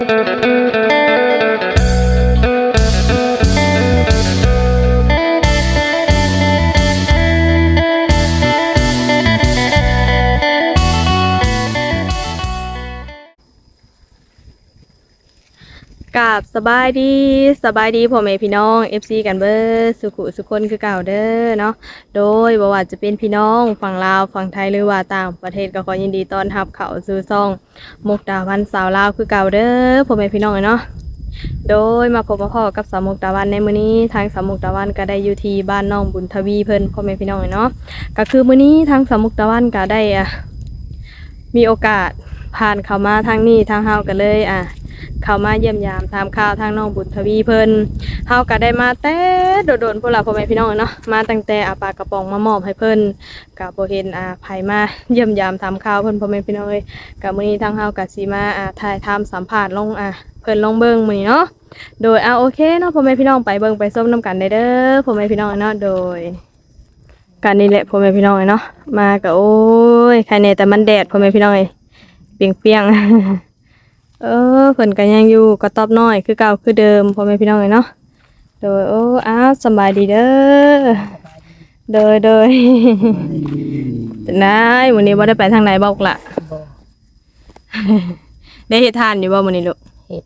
กั บสบายดีสบายดีพ่อแม่พี่น้อง FC กันเบอร์สุขุสุคนคือเก่าเด้อเนาะโดยบ่ว่าจะเป็นพี่น้องฝั่งลาวฝั่งไทยหรือว่าต่างประเทศก็ขอยินดีต้อนรับเข้าสู่ซ่องมุกดาวันสาวลาวคือเก่าเด้อพ่อแม่พี่น้องเนาะโดยมาพบมาพอกับสาวมุกดาวันในมื้อนี้ทางสาวมุกดาวันก็ได้อยู่ที่บ้านน้องบุญทวีเพิ่นพ่อแม่พี่น้องเนาะก็คือมื้อนี้ทางสาวมุกดาวันก็ได้มีโอกาสผ่านเข้ามาทางนี้ทางเฮาก็เลยอะ เข้ามาเยี่ยมยามตามข่าวทางน้องบุญทวีเพิ่นเฮาก็ได้มาแต่โดนๆพวกเราพ่อแม่พี่น้องเนาะมาตั้งแต่อาปากกระป๋องมามอบให้เพิ่นก็บ่เห็นอ่าไผมาเยี่ยมยามตามข่าวเพิ่นพ่อแม่พี่น้องเอ้ยก็มื้อนี้ทางเฮาก็สิมาอ่าถ่ายทำสัมภาษณ์ลงอ่าเพิ่นลงเบิ่งมื้อนี้เนาะโดยอ่าโอเคเนาะพ่อแม่พี่น้องไปเบิ่งไปส้มนํกันได้เด้อพ่อแม่พี่น้องเนาะโดยกันนี่แหละพ่อแม่พี่น้องเนาะมาก็โอ้ยใครแน่แต่มันแดดพ่อแม่พี่น้องเอ้ยเปียงๆ เออเพิ่นก็ยังอยู่ก็ตอบน้อยคือเก่าคือเดิมพ่อแม่พี่น้องเลยเนาะโดยโอ้อ้าวสำบายดีเด้อโดยโดยนายวันนี้บ่ได้ไปทางไหนบอกละบ่ได้เฮ็ดทานอยู่บ่มื้อนี้ลูกเฮ็ด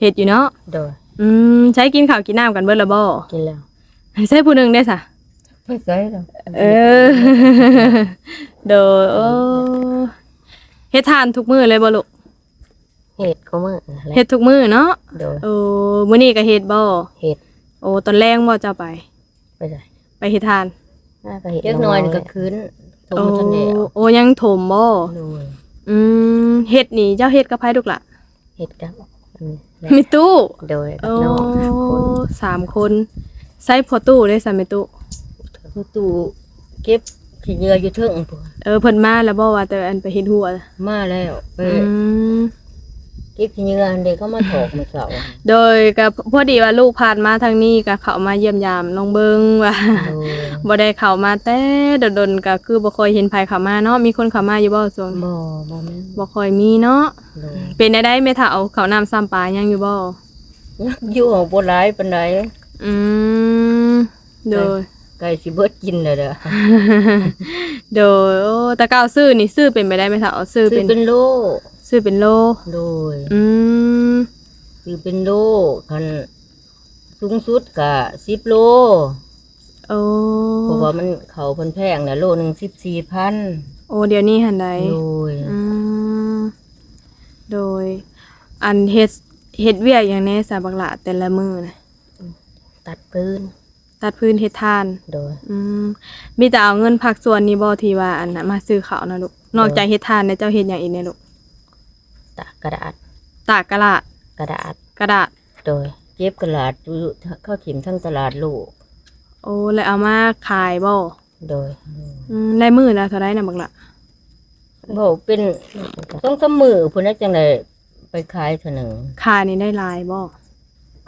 เฮ็ดอยู่เนาะโดยอืมใช้กินข้าวกินน้ำกันเบิดแล้วบ่กินแล้วใช้ผู้หนึงได้ซะไปใส่แล้วเออโดยโอ้เฮ็ดทานทุกมื้อเลยบ่ลูก เฮ็ดก็มื้ออะไรเฮ็ดทุกมื้อเนาะโดยโอ้มื้อนี้ก็เฮ็ดบ่เฮ็ดโอ้ตอนแรงบ่เจ้าไป ไปใส่ไปเฮ็ดทานน่าก็เฮ็ดเล็กน้อยนี่ก็คืนตรงโอ้ทันแล้วโอ้ยังถมบ่โดยอืมเฮ็ดนี่เจ้าเฮ็ดกับไผดุกล่ะเฮ็ดกับอันนี้แหละมีตู้โดยกัโอ้บน้องคนสามคนใส่พอตู้ได้สามแม่ตู้คือตู้เก็บขี้เหงื่ออยู่เทึงพุ่นเออเพิ่นมาแล้วบ่ว่าแต่อันไปเฮ็ดหัวมาแล้วไปอืม เก็บขี้เหงื่ออันเด็กก็มาถอกมาเสาโดยก็พอดีว่าลูกผ่านมาทางนี้ก็เข้ามาเยี่ยมยามน้องเบิงว่าโดยบ่ได้เข้ามาแต่ดนๆก็คือบ่ค่อยเห็นไผเข้ามาเนาะมีคนเข้ามาอยู่บ่ส่วนบ่บ่แม่นบ่ค่อยมีเนาะโดยเป็นได้ได้แม่ถ้าเอาข้าวน้ำซ้ำปลายังอยู่บ่อยู่ของบ่หลายปานใดอืมโดยใกล้สิเบิดกินแล้วเด้อโดยโอ้แต่ก้าวซื้อนี่ซื้อเป็นไปได้ไหมคะเอาซื้อซื้เป็อนเป็นโลซื้อเป็นโล โดยอืมซื้อเป็นโลคันสูงสุดกะสิบโลโอ้เพราะว่ามันเขาเพิ่นแพงเนี่ยโลหนึ่งสิบสี่พันโอ้เดี๋ยวนี้หันใดโดยอืมโดย อันเฮ็ดเฮ็ดเวียกอย่างแนี้สาบักละแต่ละมือนะตัดพื้น ตัดพื้นเฮ็ดทาน โดย อืมมีแต่เอาเงินผักส่วนนี้บ่ที่ว่าอันน่ะมาซื้อข้าวนะลูกนอกจากเฮ็ดทานเนี่ยเจ้าเฮ็ดอย่างอีกเนี่ยลูก ตากกระดาษตากกระดาษกระดาษกระดาษ โดยเก็บกระดาษอยู่เข้าถิ่มทั้งตลาดลูก โอ้แล้วเอามาขายบ่โดยอืมได้มื้อละเท่าไดน่ะบักละบอกเป็นต้องสามมือพุ่นนักจังไดไปขายเท่าหนึ่งขายนี่ได้หลายบ่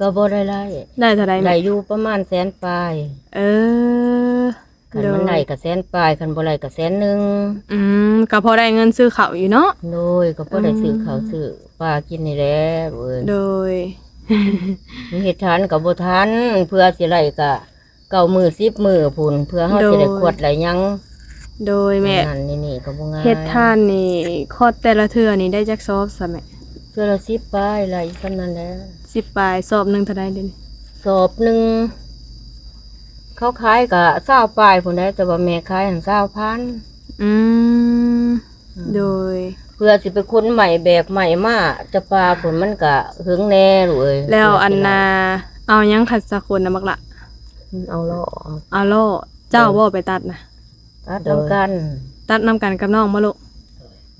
ก็บ่ได้ไล่ได้เท่าไดได้แม่อยู่ประมาณแสนปลาย เออ คันมันได้ก็แสนปลายคันบ่ได้ก็แสนหนึ่งอืมก็พอได้เงินซื้อข้าวอยู่เนาะโดยก็พอได้ซื้อข้าวซื้อปลากินนี่แหละเว้ยโดยมีเฮ็ดทันกับบ่ทันเพื่อสิไรก็เก้ามือสิบมือพุ่นเพื่อเฮาโดยสิได้ขวดไหลยังโดยแม่นั่นนี่นี่ก็บ่ง่ายเฮ็ดทานนี่คอดแต่ละเทื่อนี่ได้จักซอบซะแม่เพื่อละ10ปลายไหลซำนั้นแหล้ว10ปลายสอบหนึงเท่าใดเด่นสอบหนึง เขาขายก็20ปลายพุ่นได้แต่ว่าแม่ขายหัน20,000อืมโดย เพื่อสิไปคนใหม่แบกใหม่มาจะปลาพุ่นมันก็หึงแน่ลูกเอ้ยแล้วอันนาเอายังขัดสักคนนะบักละเอาล่อเอาโลเจ้าบ่ไปตัดนะตัดนํกัน ตัดนำกันกับน้องมาลูก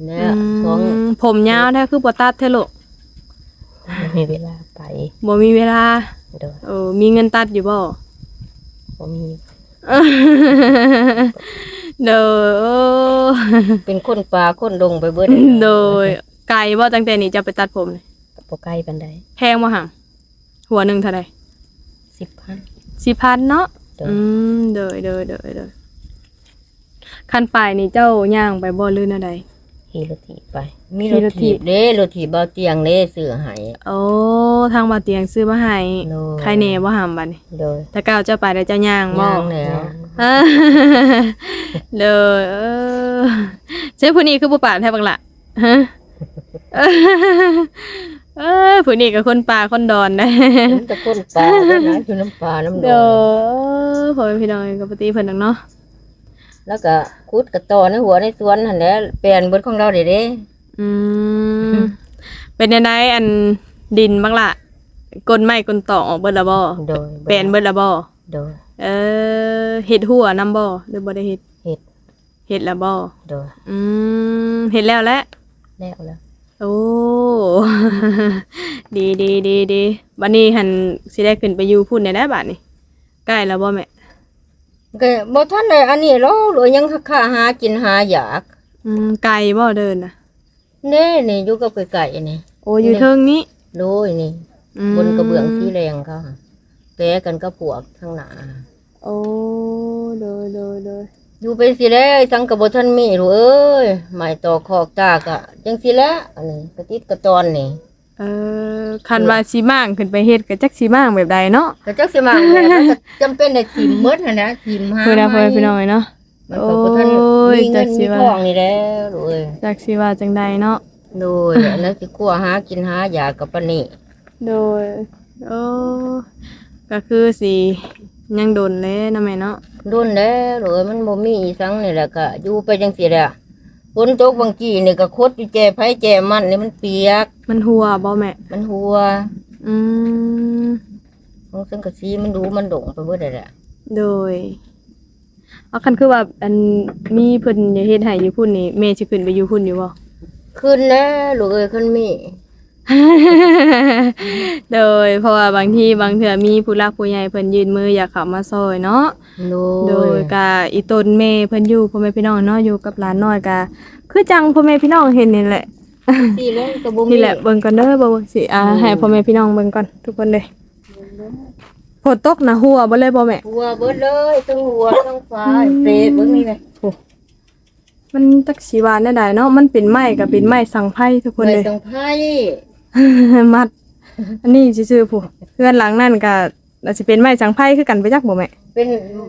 เนี่อืยสองมผมยาวแท้คือบ่ตัดเท่าลูกมีเวลาไปบ่มีเวลาโดยเออมีเงินตัดอยู่บ่ บ่มีโดยโอ้เป็นคนป่าคนดงไปเบิดโดยไก่บ่ตั้งแต่นี้จะไปตัดผมนี่บ่ไกลปานใดแพงบ่หังหัวหนึ่งเท่าไหร่10,000สี่พันเนาะโดยอืมเดยเดยเดยเดยคันไปนี่เจ้าย่างไปบ่ลื่นอะไรเขี่รถถีบไป มีขี่รรถถถีถีบบเด้รถถีบเบาเตียงเด้ซื้อให้โอ้ทางบ่าเตียงซื้อมาให้โดยใครแหน่บ่หามบัดนี้โดยแต่ก้าวเจ้าไปแล้วเจ้าย่างบ่ย่างแล้วเออเลยเออใช่ผู้นี้คือผู้ป่าแท้บังละฮะเออเออผู้นี้ก็คนป่าคนดอนนะมันจะก้นปลาด้วยนะคือน้ำปลาน้ำดเดี๋ยวองพ่อแม่พี่น้องกับปฏิเพิ่นนังเนาะ แล้วก็คุดกระตอในหัวในสวนหั่นแหละแปลนเบิดของเราเด้เด้อืมเป็นยังไงอันดินบ้างล่ะกลไม้กลตอกออกเบิดละบ่โดยแปลนเบิดละบ่โดย เออเฮ็ดหัวนํบ่หรือบ่ได้เฮ็ดเฮ็ดเฮ็ดละบ่โดยอืมเฮ็ดแล้วแหละ แล้วแล้วโอ้ ดีดีดีดีบัดนี้หันสิได้ขึ้นไปอยู่พุ่นได้ได้บัดนี้ใกล้แล้วบ่แม่ ก็บ่ทันได้อันนี้หรอกหรือยังค่าหากินหาอยากอืมไกลบ่เดินน่ะ เน่นี่อยู่กับไก่ๆนี่โอ้อยู่เทิงนี้โดยนี่ อืมบนกระเบื้องสีแรงเขาค่ะแปะกันกับพวกข้างหน้าโอ้โดยโดยโดยอยู่ไปสิแล้วสังกะบ่ทันมีรู้เอ้ยไม้ตอกคอกตากะจังสิแล้วอันนี้กระติดกระตอนนี่ เออคันว่าสิมางขึ้นไปเฮ็ดก็จักสิมางแบบใดเนาะก็จักสิมาแม่มันก็จำเป็นได้ทิมหมดหั่นนะทิมหาเพื่อนนะเพื่อนพี่น้องเนาะ มันก็บ่ทันโอ้ยมีเงินจักสิมีว่าทองนี่แหล้วรู้เอ้ยจักสิว่าจังใดเนาะ โดยอันนั้นสิกลัวหากินหาอยากกับปานนี้โดยโอ้ก็คือสิยังโดนเลยนะแม่เนาะโดนแล้วรู้เอ้ยมันบ่มีอีสังนี่แหละก็อยู่ไปจังซี่แหละ ฝนตกบางกี้นี่ก็คดอยู่แจไผแจมันนี่มันเปียก มันหัวบ่แม่ มันหัวอืมของสังกะสีมันดูมันดงไปเบิดได้แหละโดยเอาคันคือว่าอันมีเพิ่นอยากเฮ็ดให้อยู่พุ่นนี่แม่สิขึ้นไปอยู่พุ่นอยู่บ่ขึ้นแล้วลูกเอ้ยขึ้นมี โดย เพราะว่าบางทีบางเทื่อมีผู้รักผู้ใหญ่เพิ่นยืนมืออยากเข้ามาซอยเนาะ โดโดยกะอีตนแม่เพิ่นอยู่พ่อแม่พี่น้องเนาะอยู่กับหลานน้อยกะคือจังพ่อแม่พี่น้องเห็นนี่แหละที่แล้วก็บ่มีนี่แหละเบิ่งก่อนเด้อบ่ว่าสิอ่าให้พ่อแม่พี่น้องเบิ่งก่อนทุกคนเลยฝนตกนะหัวบ่เลยบ่แม่หัวเบิดเลยทั้งหัวทั้งฟ้าเศษเบิ่งนี่เลยมันจักสิว่าแน่ใดเนาะมันเป็นไม้ก็เป็นไม้สังไผ่ทุกคนไปเลยสังไพ่ มัด อันนี้ซื่อๆผู้เพื่อนหลังนั่นก็อาจสิเป็นไม้สังไผ่คือกันไปจักบ่แม่เป็น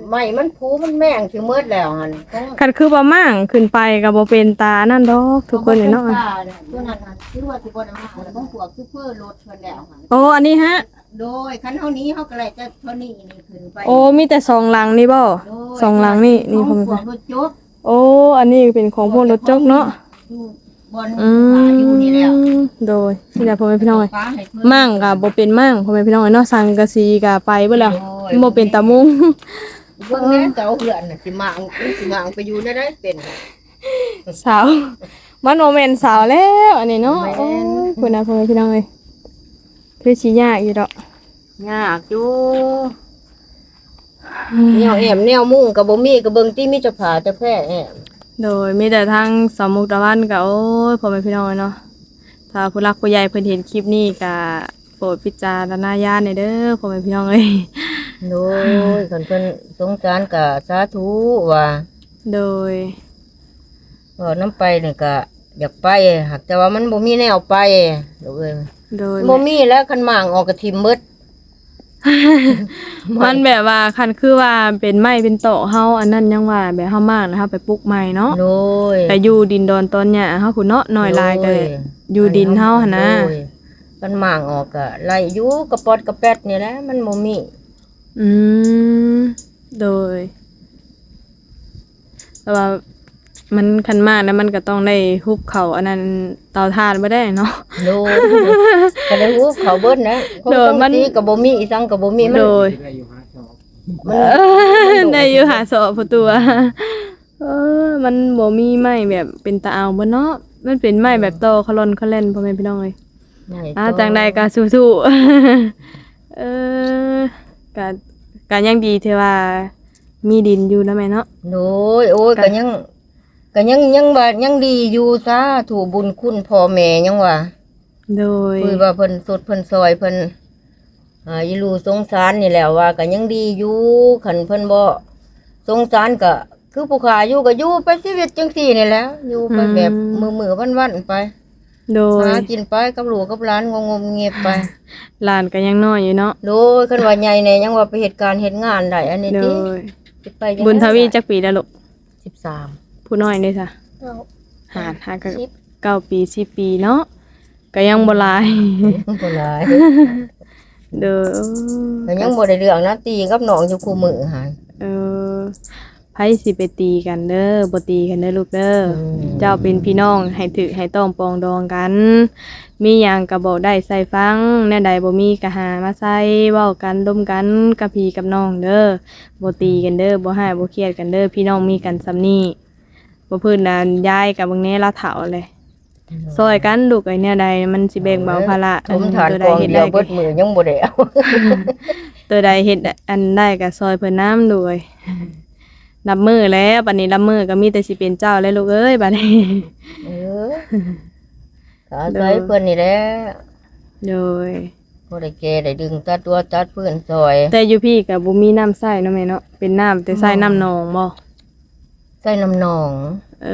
ไม้มันผูมันแม่งสิหมดแล้วหั่นคันคือบ่มั่งขึ้นไปก็บ่เป็นตานั่นดอกทุกคนเลยเนาะตัวนั้นน่ะคือว่าสิบ่ได้มาแล้วของพวกคือเพื่อรถเพิ่นแล้วหั่นโอ้อันนี้ฮะ โดยคันเฮานี้เฮาก็เลยจะเท่านี้นี่ขึ้นไปโอ้มีแต่สองหลังนี่บ่โดยสองหลังนี่นี่ขพ่อองแม่พวกรถจกโอ้ อันนี้เป็นของพวกรถจกเนาะ อยู่ บอนอืหาอยู่นี่แล้วมโดยนี่แหละพ่อแม่พี่น้องเอ้ยฟ้าให้เพิ่นมั่งกับบ่เป็นมั่งพ่อแม่พี่น้องเอ้ยเนาะสังกะสีก็ไปเบิดแล้วโอ้ยบ่เป็นตะมุง เบิ่งแน่เจ้าเหือนน่ะสิมางสิมางไปอยู่ได้ได้เป็นสาว มันโมเมนต์สาวแล้ว อันนี้เนาะแม่นโอ้ยคุณนะพ่อแม่พี่น้องเอ้ยคือสิยากอยู่ดอกยากอยู่แนวแอมแนวมุ่งก็บ่มีก็เบิ่งติมีจะผ่าจะแพร่แอม โดยมีแต่ทางสามมุกตะวันก็โอ้ยพ่อแม่พี่น้องเอ้ยเนาะถ้าผู้รักผู้ใหญ่เพิ่นเห็นคลิปนี้ก็โปรดพิจารณญาณหน่อยเด้อพ่อแม่พี่น้องเอ้ยโดยคันเพิ่นสงสารก็สาธุว่าโดยว่าน้ำไปนี่ก็อยากไปหากแต่ว่ามันบ่มีแนวไปลูกเอ้ยโดยบ่มีแล้วคันหมางออกก็ทิ่มหมด มันแบบว่าคันคือว่าเป็นไม้เป็นโตะเฮาอันนั้นยังว่าแบบเฮามากนะคะไปปลูกใหม่เนาะโดยแต่อยู่ดินดอนตอนเนี้ยเฮาผู้เนาะน้อยลายก็อยู่ดินเฮาหั่นนะโดยคันหมางออกก็ไล่อยู่กระปอดกระแปดนี่แหละมันบ่มีอืมโดยแต่ว่า มันคันมากแล้วมันก็ต้องได้ฮุบเขาอันนั้นเตาถ่านบ่ได้เนาะ โดยก็ได้ฮู้เขาเบิดนะคงโดยต้องมันตีก็บ่มีอีสังก็บ่มีมันโดยมันเออได้อยู่หาสอบผู้ตัวเออ มันบ่มีไม้แบบเป็นตาเอาบ่เนาะมันเป็นไม้แบบโตคลอนคลเล่นพ่อแม่พี่น้องเอ้ยใหญ่อ่าโตจังใดก็สู้ๆเออก็ก็ยังดีที่ว่ามีดินอยู่นะแม่เนาะโดยโอ้ยก็ยัง ก็ยังยังว่ายังดีอยู่ซาถูบุญคุณพ่อแม่ยังว่าโดยคือว่าเพิ่นสดเพิ่นซอยเพิ่นอ่าอีลูสงสารนี่แหละว่าก็ยังดีอยู่คันเพิ่นบ่สงสารก็คือผู้ขาอยู่ก็อยู่ไปชีวิตจังซี่นี่แหล้วอยู่ไปแบบมือๆวันๆไปโดยหากินไปกับลูกกับหลานงงๆเงียบไปหลานก็ยังน้อยอยู่เนาะโดยคันว่าใหญ่แน่ยังว่าไปเหตุการณ์เหตุงานได้อันนี้โดติยสิไปจังบุญทวีจักปีแล้วลูก13 ผู้น้อยนี่ซะเก้าหาหาก็สิบเก้าปีสิบปีเนาะก็ยังบ่หลายบ่หลายเด้อก็ยังบ่ได้เรื่องนะตีกับน้องอยู่คู่มือหาเออไผสิไปตีกันเด้อบ่ตีกันเด้อลูกเด้ออมเจ้าเป็นพี่น้องให้ถือให้ต้องปรองดองกัน มีหยังก็บอกได้ใส่ฟังแน่ใดบ่มีก็หามาใส่เว้ากันดมกันกับพี่กับน้องเด้อบ่ตีกันเด้อบ่ให้บ่เครียดกันเด้อพี่น้องมีกันซำนี้ บ่พื้นน่ะยายกับเบิ่งแน่ลาเฒ่าเลยซอยกันลูกไอ้เนี่ยใดมันสิแบ่งเบาภาระถมฐานตัวกใดองเฮ็ดเดียได้วเบิดมือยังบ่ได้เอาตัวใดเฮ็ดอันได้ก็ซอยเพิ่นน้ำด้วยนับมือแล้วบัดนี้นับมือก็มีแต่สิเป็นเจ้าแล้วลูกเอ้ยบัดนี้เออขาใส่เพิ่นนี่แหละโดยบ่ได้แก่ได้ดึงตัดตัวตัดเพิ่นซอย แต่อยู่พี่ก็บ่มีน้ำใส่เนาะแม่เนาะเป็นน้ำแต่ใส่น้ำหนองบ่ ใส่น้ำหนองเอ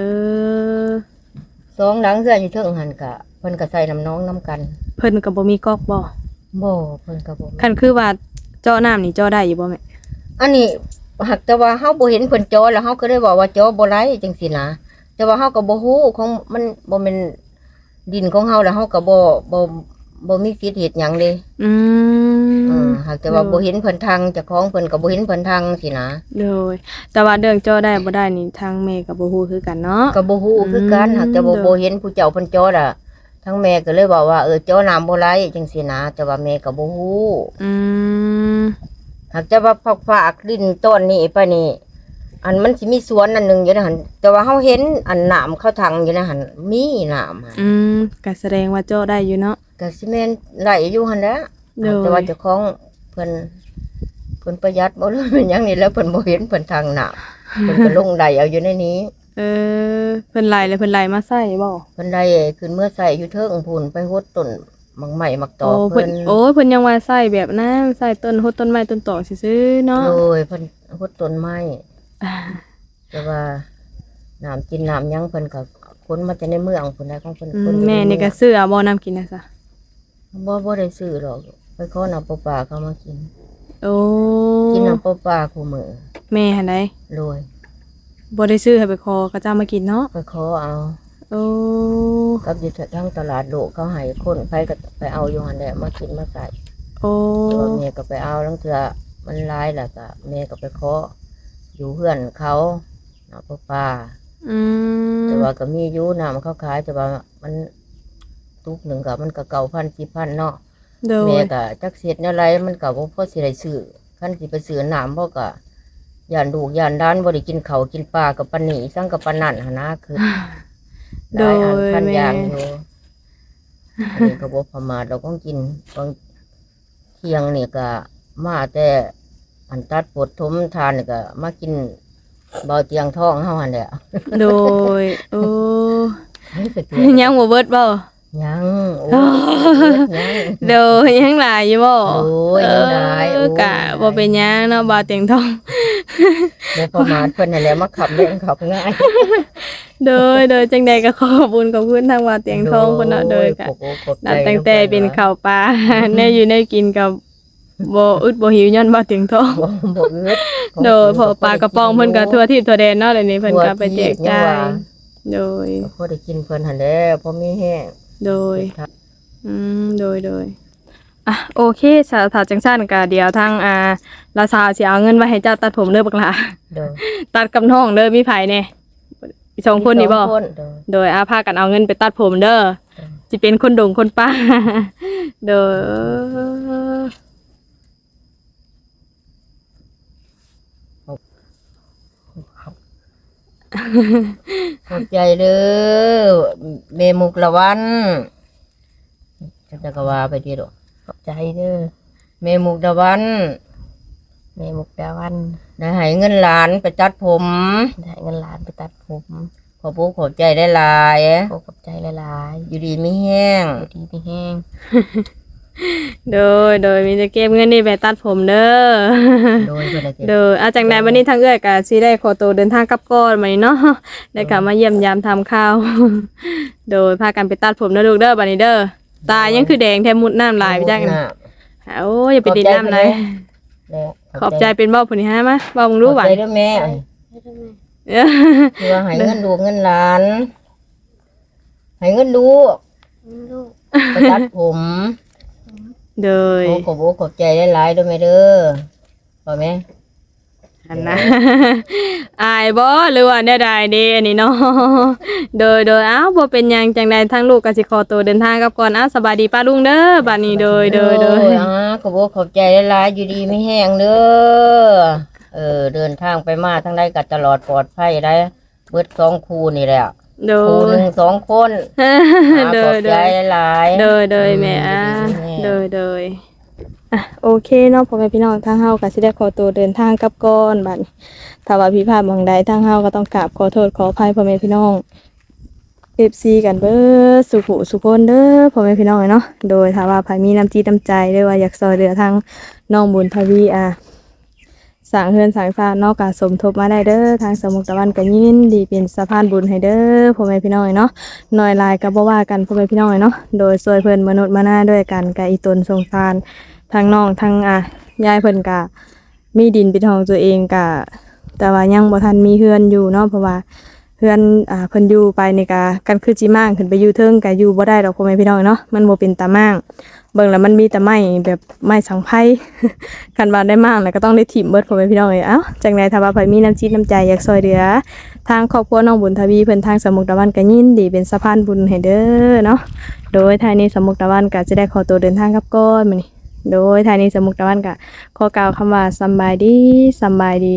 อ สองหลังเสื้ออยู่เทิงหันกะเพิ่นก็ใส่น้ำหน้องน้ำกันเพิ่นก็บ่มีก๊อกบ่บ่เพิ่นก็บ่คันคือว่าเจาะน้ำนี่เจาะได้อยู่บ่แม่อันนี้หักแต่ว่าเฮาบ่เห็นเพิ่นจอแล้วเฮาก็เลยบอกว่าจอบ่ไหลจังซี่นะแต่ว่าเฮาก็บ่ฮู้ของมันบ่แม่นดินของเฮาแล้วเฮาก็บ่บ่ บ่มีสิทธิ์เฮ็ดหยังเลยอือืมมหากแต่ว่าบ่เห็นเพิ่นทางเจ้าของเพิ่นก็บ่เห็นเพิ่นทางสินะโดย แต่ว่าเรื่องเจาะได้บ่ได้นี่ทางแม่ก็บ่ฮู้คือกันเนาะ ก็บ่ฮู้คือกันอืม หากแต่บ่เด้อบ่เห็นผู้เจ้าเพิ่นจอดอะทั้งแม่ก็เลยบอกว่าเออจอน้ำบ่ไหลจังซี่นะแต่ว่าแม่ก็บ่ฮู้อืม หากแต่ว่าผักฝากดินต้นนี้ไปนี่ อันมันสิมีสวนอันหนึงอยู่นะหั่นแต่ว่าเฮาเห็นอันน้ำเข้าทางอยู่นะหั่นมีน้ำหั่นอืมก็แสดงว่าเจาะได้อยู่เนาะ ก็สิแม่นไหลอยู่หั่นแหละเด้อแต่ว่าเจ้าของเพิ่นเพิ่นประหยัดบ่เลยเป็นหยังนี่แล้วเพิ่นบ่เห็นเพิ่นทางน้ำเพิ่นก็ลงไหลเอาอยู่ในนี้เออเพิ่นไล่แล้วเพิ่นไล่มาใส่บ่เพิ่นได้ขึ้นเมื่อใส่อยู่เทิงพูนไปหดต้นมังใหม่มักตอโอ้กเพิ่เพิ่นนโอ้ยเพิ่นยังว่าใส่แบบนั้นใส่ต้นโหดต้นไม้ต้นตอกซื่อๆเนาะโดยเพิ่นหดต้นไม้ แต่ว่าน้ำกินน้ำหยังเพิ่นก็คนมาจากในเมืองเพิ่นได้ของเพิ่นอืคมนอยู่แม่นี่ก็ใเมืองซื้อเอาบ่น้ำกินนะซะบ่บ่ได้ซื้อหรอกไปขอน้ำประปาเขามากิน โอ้กินน้ำประปาคู่มื้อแม่หั่นไดโดยบ่ได้ซื้อให้ไปคอก็จะมากินเนาะไปขอเอาโอ้กับอยู่ทางตลาดโลกเขาให้คนไปก็ไปเอาอยู่หั่นแหละมากินมาใส่โอ้แต่ว่าแม่ก็ไปเอาลังเทื่อมันหลายแล้วก็แม่ก็ไปขอ อยู่เพื่อนเขาน้ำประปาอืมแต่ว่าก็มีอยู่น้ำเขาขายแต่ว่ามันตุกหนึ่งกับมันก็เก่าพันสิพันเนาะโดแม่ยก็จักเสียดอะไรมันก็บ่พอสิได้ซื้อคันสิไปซื้อน้ำบ่ก็ย่านลูกย่านด้านบ่ได้กินข้าวกินปลากับปานนี้สังกับปานนั่นหั่นนะคือหโดลายอันยพันอแม่ย่างอยู่อันนี้ก็บ่ประมาทเราก็กินบางเที่ยงนี่ก็มาแต่ อันตัดปวดทมทานนี่ก็มากินเบาเตียงท้องเฮาหั่นแหละโดยโอ้เฮ้ยก็เตือนยังบ่เบิดบ่ยังโอ้ยยังโดยยังหลายอยู่บ่โอ้ยยังหลายเอโอ้อยกะบ่เป็นหยังเนาะบ่าวเตียงทอง บ่ประมาทเพิ่นนั่นแหละมาขับเล่นขับง่ายโดยโดยจังใดก็ขอขอบคุญขอบคุณทางบ่าวเตียงทองพุ่นเนาะโดยกะโอ้โหขอบใจนับตั้งแต่เป็นข้าวปลาแน่อยู่ในกินกับ บ่อึดบ่หิวย้อนบ่าวเตียงทองบ่บ่อึดโดยพอปลากระป๋องเพิ่นก็ทั่วที่ทั่วแดนเนาะเดี๋ยวนี้เพิ่นก็ไปแจกจ่ายโดยพอได้กินเพิ่นหั่นแหล้วพอมีแห้งโดยอืมโดยโดยอะโอเคสาวถาจังซั่นก็เดี๋ยวทางอ่าลาซาวสิเอาเงินไว้ให้เจ้าตัดผมเด้อบักหลาโดยตัดกับน้องเด้อมีไผแน่สองคนนี่บ่มีสองคนโดยโดยอาพากันเอาเงินไปตัดผมเด้อสิเป็นคนดงคนป้า โดย ขอบใจเด้อเมมุกละวันจะจะก็ว่าไปดีดอกขอบใจเด้อเมมุกละวันแม่มุกดาวันได้ให้เงินหลานไปตัดผมได้เงินล้านไปตัดผม ขอบอกขอบใจได้หลายโอ้กับใจหลายอยู่ดีไม่แห้งๆอยู่ดีไม่แห้ง โดยโดยมีจะเก็บเงินนี่ไปตัดผมเด้อโดยเพิ่นน่ะเก็บ โดยอาจากไหนวันนี้ทางเอื้อยก็สิได้ขอตัวเดินทางกลับก่อนมานี้เนาะได้กลับมาเยี่ยมยามทำข้าว โดยพากันไปตัดผมเด้อลูกเด้อบัดนี้เด้อตายังคือแดงแทมุดน้ำลายไปจังหน้าโอ้ยอย่าไปดินน้ำลายแล้วขอบใจเป็นเบ้าผู้นี้ฮะมาเบ้ามึงรู้ขบ่อบใจด้วยแม่เอ้อที่ว่าให้เงินลูกเงินหลานให้เงินลูกลูกไปตัดผม โดยโอ้ขอบอกขอบใจหลายๆด้วยแม่เด้อพอไหมอันนะอายบ่หรือว่าได้ใดเด้อันนี้เนาะโดยโดยเอ้าบ่เป็นหยังจังใดทั้งลูกก็สิขอตัวเดินทางกลับก่อนเอ้าสบายดีป้าลุงเด้อบัดนี้โดยโดยโดยอ่าขอบอกขอบใจหลายๆอยู่ดีไม่แห้งเด้อเออเดินทางไปมาทั้งได้กัตลอดปลอดภัยได้เบิดสองคูนี่แหละ โดคูหย นึ่งสองคนอ่าโดขอยบโดใจยหลายๆ โดยโดยแม่อะอืมโดยโดยอะโอเคเนาะพ่อแม่พี่น้องทางเฮาก็สิได้ขอตัวเดินทางกลับก่อนบัดนี้ถ้าว่าผิดพลาดบางใดทางเฮาก็ต้องกราบขอโทษขออภัยพ่อแม่พี่น้อง FC กันเบิดสุขุสุคนเด้อพ่อแม่พี่น้องเนาะโดยถ้าว่าใครมีน้ำจิตน้ำใจหรือว่าอยากซอยเหลือทางน้องบุญทวีอะ สร้างเฮือนสร้างฟ้านเนอกกาสมทบมาได้เด้อทางสมุทรตะวันก็ยินดีเป็นสะพานบุญให้เด้อพ่อแม่พี่น้องเนาะน้อยลายก็บ่ว่ากันพ่อแม่พี่น้องเนาะโดยสวยเพิ่นมนุษย์มาหน้าด้วยกันกับอีตนสงสารทางน้องทางอะยายเพิ่นก็มีดินเป็นของตัวเองก็แต่ว่ายังบ่ทันมีเฮือนอยู่เนาะเพราะว่า เฮือนอ่าเพิ่นอยู่ไปนี่ก็กันคือจิมางขึ้นไปอยู่เทิงก็อยู่บ่ได้ดอกพ่อแม่พี่น้องเนาะมันบ่เป็นตามางเบิ่งแล้วมันมีแต่ไม้แบบไม้สังไพ่คันว่าได้มากแล้วก็ต้องได้ถิ่มเบิดพ่อแม่พี่น้องเอ้ยเอ้าจังไดถ้าว่าไผมีน้ำจิตน้ำใจอยากซอยเหลือ ทางครอบครัวน้องบุญทวีเพิ่นทางสมุกตะวันก็ยินดีเป็นสะพานบุญให้เด้อเนาะโดยทายนี้สมุกตะวันก็จะได้ขอตัวเดินทางกับก้อนมื้อนี้โดยทายนี้สมุกตะวันก็ขอกล่าวคำว่าสำบายดีสำบายดี